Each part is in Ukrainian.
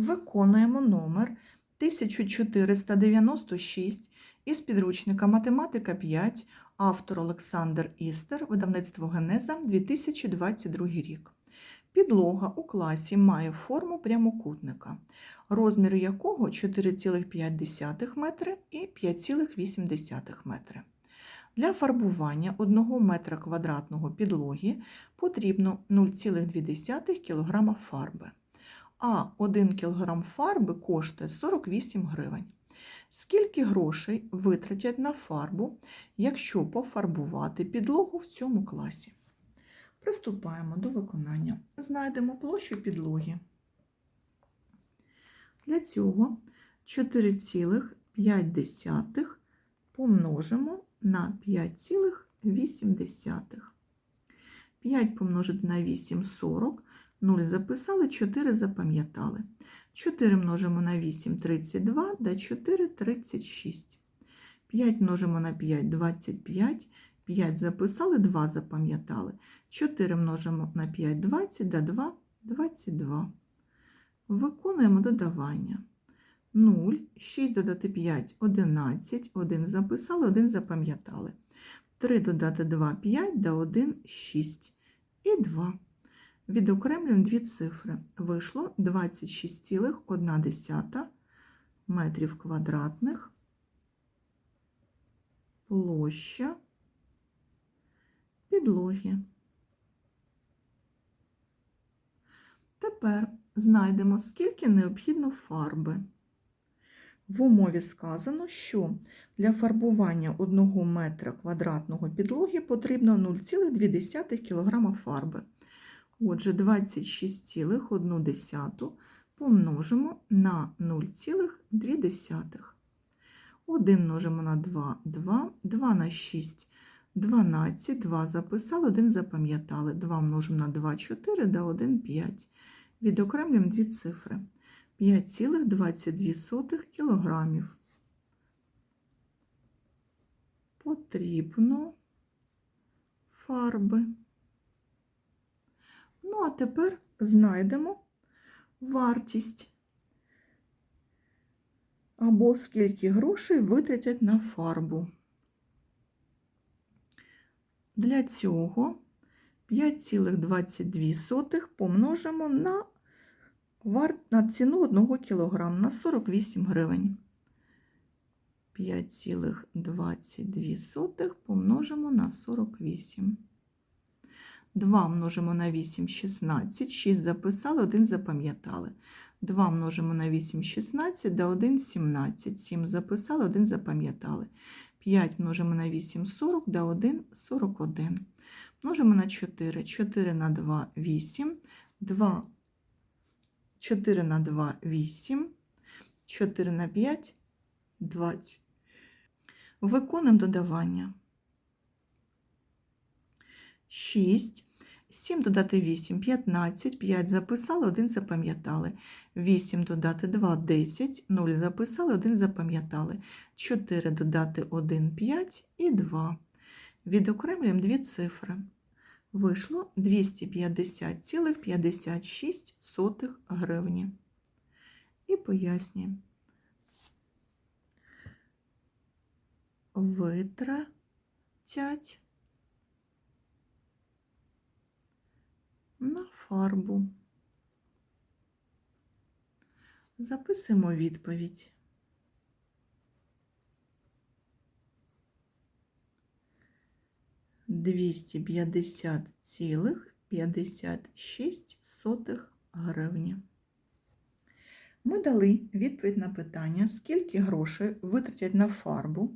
Виконуємо номер 1496 із підручника Математика 5, автор Олександр Істер, видавництво Генеза 2022 рік. Підлога у класі має форму прямокутника, розмір якого 4,5 метри і 5,8 метри. Для фарбування 1 метра квадратного підлоги потрібно 0,2 кг фарби а 1 кг фарби коштує 48 гривень. Скільки грошей витратять на фарбу, якщо пофарбувати підлогу в цьому класі? Приступаємо до виконання. Знайдемо площу підлоги. Для цього 4,5 помножимо на 5,8. 5 помножити на 8 – 40. 0 записали, 4 запам'ятали. 4 множимо на 8 32, да 4 36. 5 множимо на 5 25. 5 записали, 2 запам'ятали. 4 множимо на 5 20, да 2 22. Виконуємо додавання. 0, 6 додати 5 11, 1 записали, 1 запам'ятали. 3 додати 2 5, да 1 6 і 2. Відокремлюємо дві цифри. Вийшло 26,1 метрів квадратних площа підлоги. Тепер знайдемо, скільки необхідно фарби. В умові сказано, що для фарбування 1 метра квадратного підлоги потрібно 0,2 кг фарби. Отже, 26,1 помножимо на 0,2. 1 множимо на 2 2, 2 на 6 12, 2 записали, 1 запам'ятали. 2 множимо на 2 4, да 1 5. Відокремлюємо дві цифри. 5,22 кілограмів. Потрібно фарби. Ну, а тепер знайдемо вартість або скільки грошей витратять на фарбу. Для цього 5,22 помножимо на, на ціну 1 кг на 48 гривень. 5,22 помножимо на 48. 2 множимо на 8 16, 6 записали, 1 запам'ятали. 2 множимо на 8 16, да 1 17, 7 записали, 1 запам'ятали. 5 множимо на 8 40, да 1 41. Множимо на 4, 4 на 2 8, 2, 4 на 2 8, 4 на 5 20. Виконуємо додавання. 6, 7 додати 8, 15, 5 записали, 1 запам'ятали. 8 додати 2, 10, 0 записали, 1 запам'ятали. 4 додати 1, 5 і 2. Відокремлюємо дві цифри. Вийшло 250,56 гривні. І пояснюємо. Витратять на фарбу. Записуємо відповідь. Двісті п'ятдесят цілих п'ятдесят шість сотих гривні. Ми дали відповідь на питання, скільки грошей витратять на фарбу,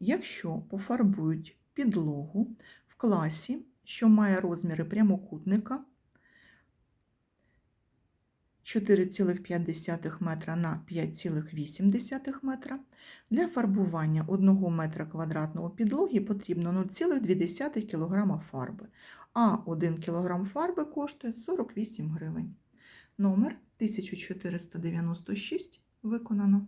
якщо пофарбують підлогу в класі, що має розміри прямокутника 4,5 метра на 5,8 метра. Для фарбування 1 метра квадратного підлоги потрібно 0,2 кг фарби, а 1 кг фарби коштує 48 гривень. Номер 1496 виконано.